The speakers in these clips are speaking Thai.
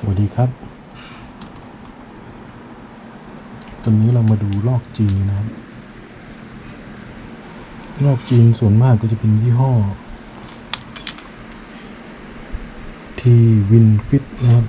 สวัสดีครับ ตอนนี้เรามาดูลอกจีนนะครับ ลอกจีนส่วนมากก็จะเป็นยี่ห้อ ทีวินฟิตนะครับ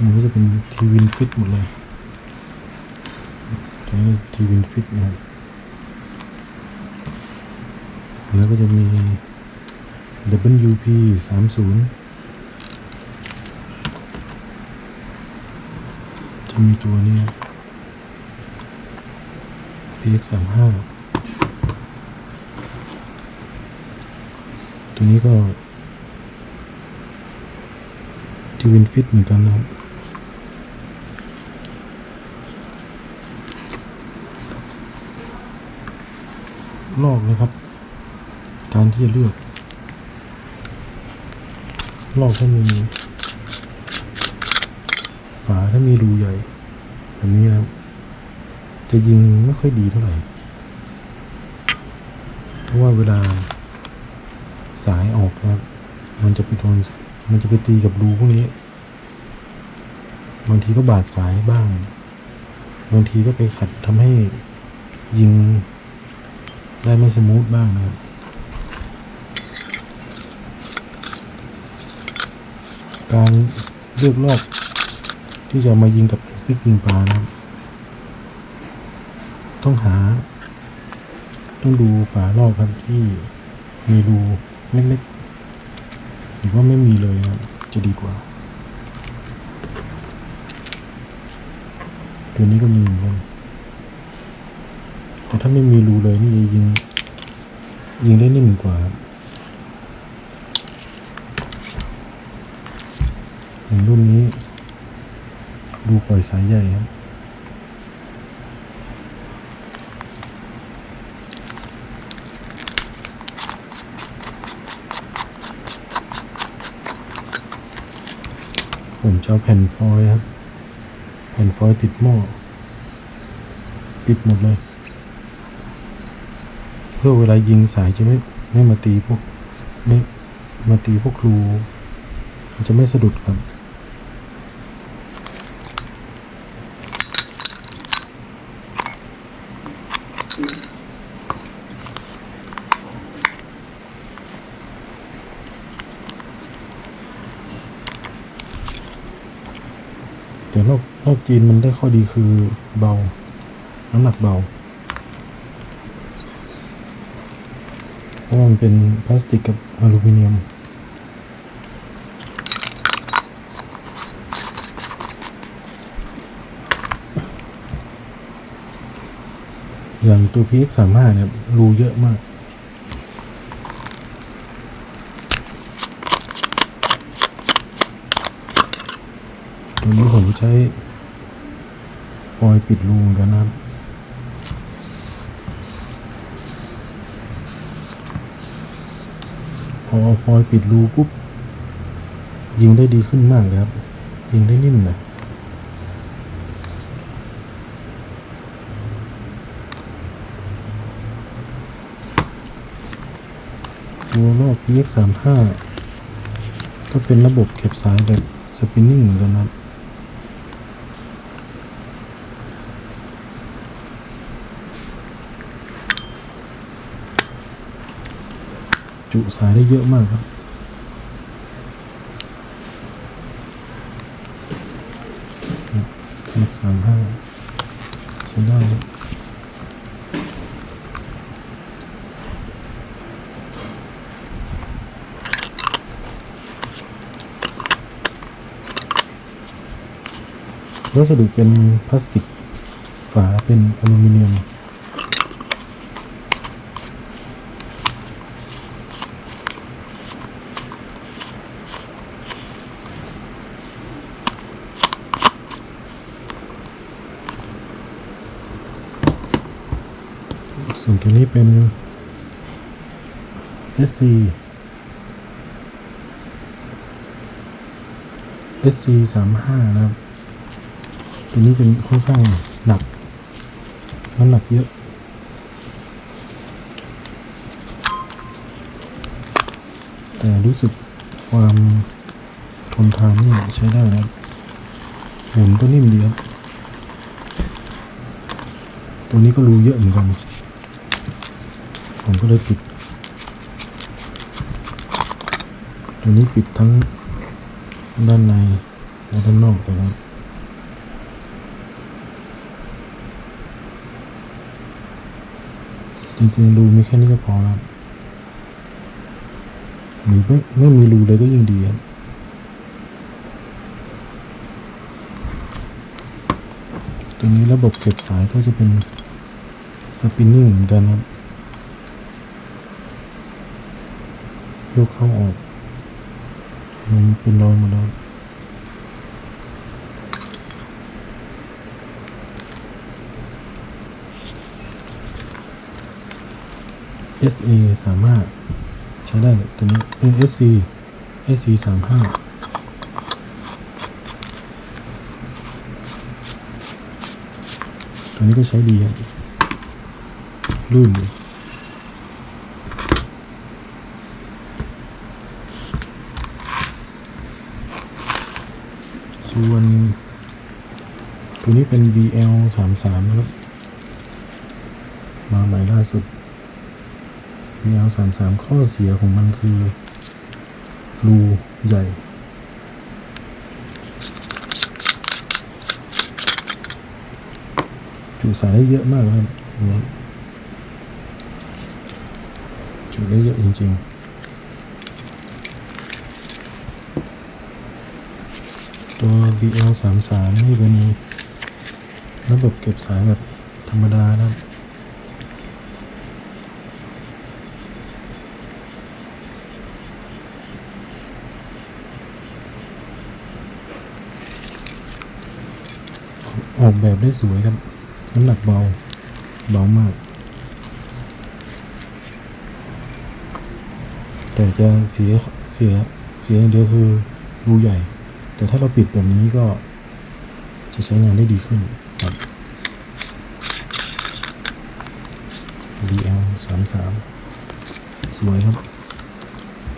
มันก็จะเป็นทีวินฟิตหมดเลยตัวนี้ทีวินฟิตนะครับแล้วก็จะมี WP 3 0จะมีตัวนี้ PX 3 5ตัวนี้ก็ที่วินฟิตเหมือนกันนะครับลอกนะครับ การที่จะเลือก ลอกถ้ามีฝาถ้ามีรูใหญ่แบบนี้นะครับ จะยิงไม่ค่อยดีเท่าไหร่ เพราะว่าเวลาสายออกนะครับ มันจะไปโดนมันจะไปตีกับรูพวกนี้ บางทีก็บาดสายบ้าง บางทีก็ไปขัดทำให้ยิงได้ไม่สมูทบ้างนะครับ การเลือกรอบที่จะมายิงกับสติ๊กยิงปลานะครับต้องหา ต้องดูฝารอบครับที่มีรูเล็กๆหรือว่าไม่มีเลยนะครับจะดีกว่า ตัวนี้ก็มีเหมือนกันแต่ถ้าไม่มีรูเลยนี่จะยิง ยิงได้นิ่มกว่าครับ อย่างรุ่นนี้ ดูปล่อยสายใหญ่ครับผมจะเอาแผ่นฟอยล์ครับ แผ่นฟอยล์ติดหม้อปิดหมดเลย เพื่อเวลายิงสายจะไม่ไม่มาตีพวกไม่มาตีพวกรูมันจะไม่สะดุดครับ แต่รอบรอบจีนมันได้ข้อดีคือเบา น้ำหนักเบา เพราะมันเป็นพลาสติกกับอลูมิเนียม อย่างตัว PX 3 5 เนี่ยรูเยอะมากตัวนี้ผมใช้ ฟอยล์ปิดรูเหมือนกันนะครับพอเอาฟอยล์ปิดรูปุ๊บยิงได้ดีขึ้นมากเลยครับ ยิงได้นิ่มเลยตัวรอบ PX 3 5 ก็เป็นระบบเก็บสายแบบสปินนิ่งเหมือนกันนะครับ จุสายได้เยอะมากครับ เลขสามห้าใช้ได้วัสดุเป็นพลาสติก ฝาเป็นอลูมิเนียม ส่วนตัวนี้เป็น SC SC สามห้านะครับ ตัวนี้จะค่อนข้างหนัก น้ำหนักเยอะแต่รู้สึกความทนทานนี่ใช้ได้นะครับหมุนก็นิ่มดีครับ ตัวนี้ก็รูเยอะเหมือนกัน ผมก็เลยปิด ตัวนี้ปิดทั้งด้านในและด้านนอกไปแล้วจริงๆ รูมีแค่นี้ก็พอแล้วหรือไม่ไม่มีรูเลยก็ยิ่งดีครับตัวนี้ระบบเก็บสายก็จะเป็นสปินนิ่งเหมือนกันครับ ยกเข้าออกมันเป็นรอยหมดแล้ว SA สามารถใช้ได้ตัวนี้เป็น SC SC สามห้าตัวนี้ก็ใช้ดีครับลื่นดี ส่วนตัวนี้เป็น VL สามสามนะครับ มาใหม่ล่าสุด VL สามสามข้อเสียของมันคือ รูใหญ่ จุสายได้เยอะมากครับจุได้เยอะจริง ๆ ตัว VL สามสามนี่เป็นระบบเก็บสายแบบธรรมดานะครับออกแบบได้สวยครับ น้ำหนักเบา เบามาก แต่จะเสีย เสีย เสียอย่างเดียวคือรูใหญ่ แต่ถ้าเราปิดแบบนี้ก็จะใช้งานได้ดีขึ้นครับ DL สามสามสวยครับ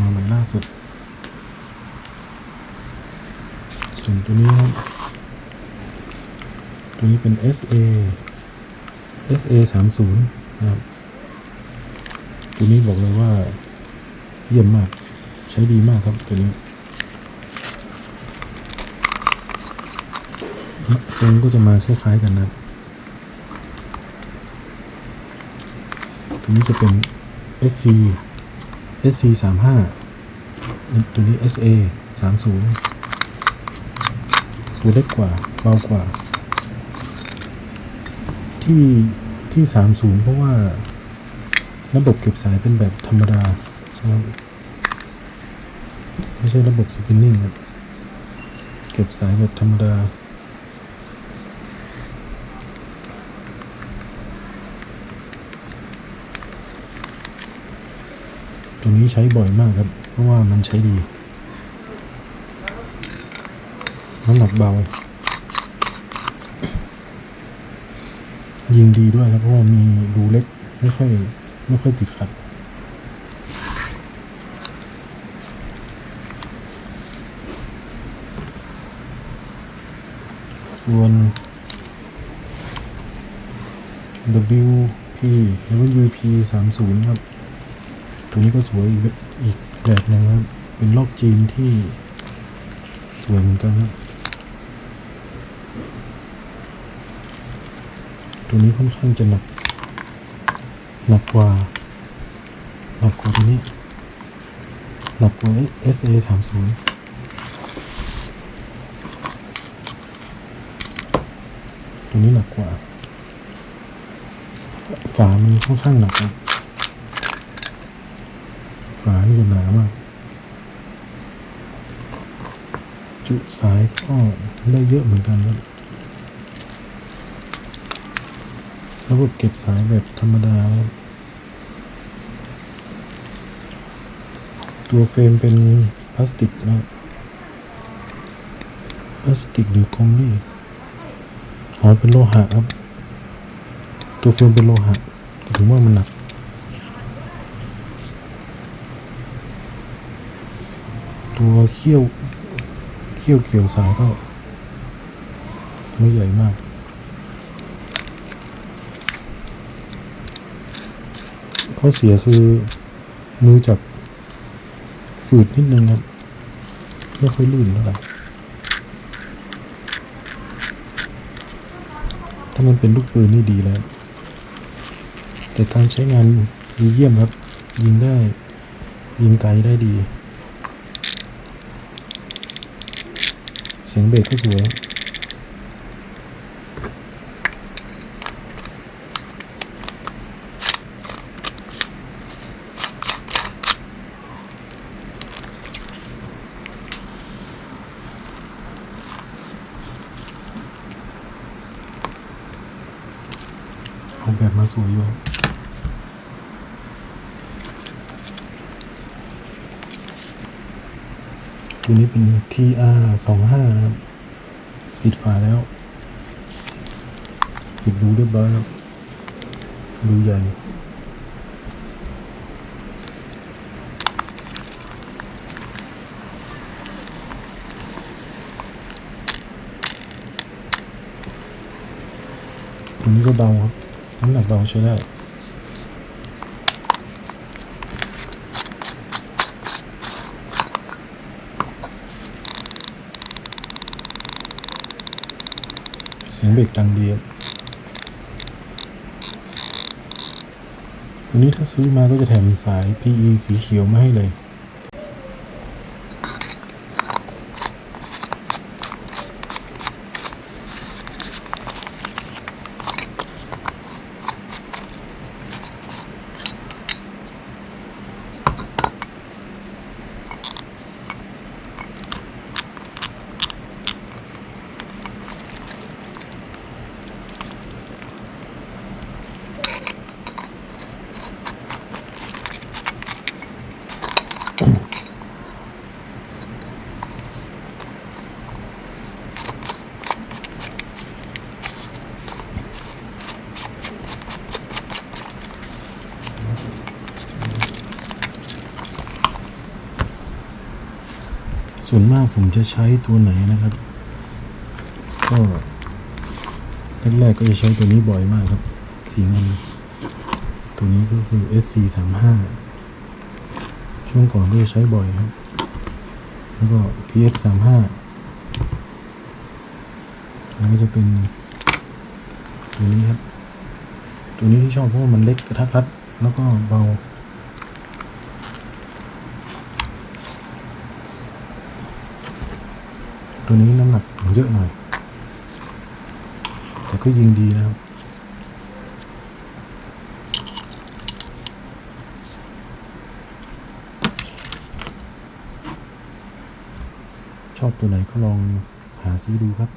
มาใหม่ล่าสุดส่วนตัวนี้ครับ ตัวนี้เป็น SA SA 3 0นะครับ ตัวนี้บอกเลยว่า เยี่ยมมาก ใช้ดีมากครับตัวนี้ ทรงก็จะมาคล้ายๆกันนะตัวนี้จะเป็น SC SC 3 5ตัวนี้ SA 3 0ตัวเล็กกว่า เบากว่า ที่ที่สามศูนย์เพราะว่าระบบเก็บสายเป็นแบบธรรมดาครับไม่ใช่ระบบสปินนิ่งครับเก็บสายแบบธรรมดา ตัวนี้ใช้บ่อยมากครับ เพราะว่ามันใช้ดี น้ำหนักเบา ยิงดีด้วยครับ เพราะว่ามีรูเล็กไม่ค่อยไม่ค่อยติดขัดส่วน WP หรือว่า UP 3 0 ครับ ตัวนี้ก็สวยอีกอีกแบบนึงครับ เป็นลอกจีนที่สวยเหมือนกันครับ ตัวนี้ค่อนข้างจะหนัก หนักกว่า หนักกว่าตัวนี้ หนักกว่า SA สามศูนย์ตัวนี้หนักกว่า ฝามันค่อนข้างหนักครับ ฝานี่จะหนามาก จุสายก็ได้เยอะเหมือนกันครับระบบเก็บสายแบบธรรมดา ตัวเฟรมเป็นพลาสติกนะพลาสติกหรือคอมลี่อ๋อเป็นโลหะครับ ตัวเฟรมเป็นโลหะ ถึงว่ามันหนัก ตัวเขี้ยวเขี้ยวเกี่ยวสายก็ไม่ใหญ่มากข้อเสียคือมือจับฝืดนิดนึงครับไม่ค่อยลื่นเท่าไหร่ถ้ามันเป็นลูกปืนนี่ดีแล้ว แต่การใช้งานดีเยี่ยมครับ ยิงได้ ยิงไกลได้ดี สียงเบรกก็สวย ออกแบบมาสวยอยู่ครับ ตัวนี้เป็น TR สองห้านะครับ ปิดฝาแล้ว ปิดรูเรียบร้อยครับรูใหญ่ตัวนี้ก็เบาครับน้ำหนักเบาใช้ได้ เสียงเบรก ดังดียวันนี้ถ้าซื้อมาก็จะแถมสาย PE สีเขียวมาให้เลย ผมจะใช้ตัวไหนนะครับ ก็แรกๆก็จะใช้ตัวนี้บ่อยมากครับ สีเงินตัวนี้ก็คือ SC สามห้าช่วงก่อนก็จะใช้บ่อยครับ แล้วก็ PX สามห้าแล้วก็จะเป็นตัวนี้ครับ ตัวนี้ที่ชอบเพราะว่ามันเล็กกระทัดรัดแล้วก็เบา ตัวนี้น้ำหนักเยอะหน่อย แต่ก็ยิงดีนะครับชอบตัวไหนก็ลองหาซื้อดูครับ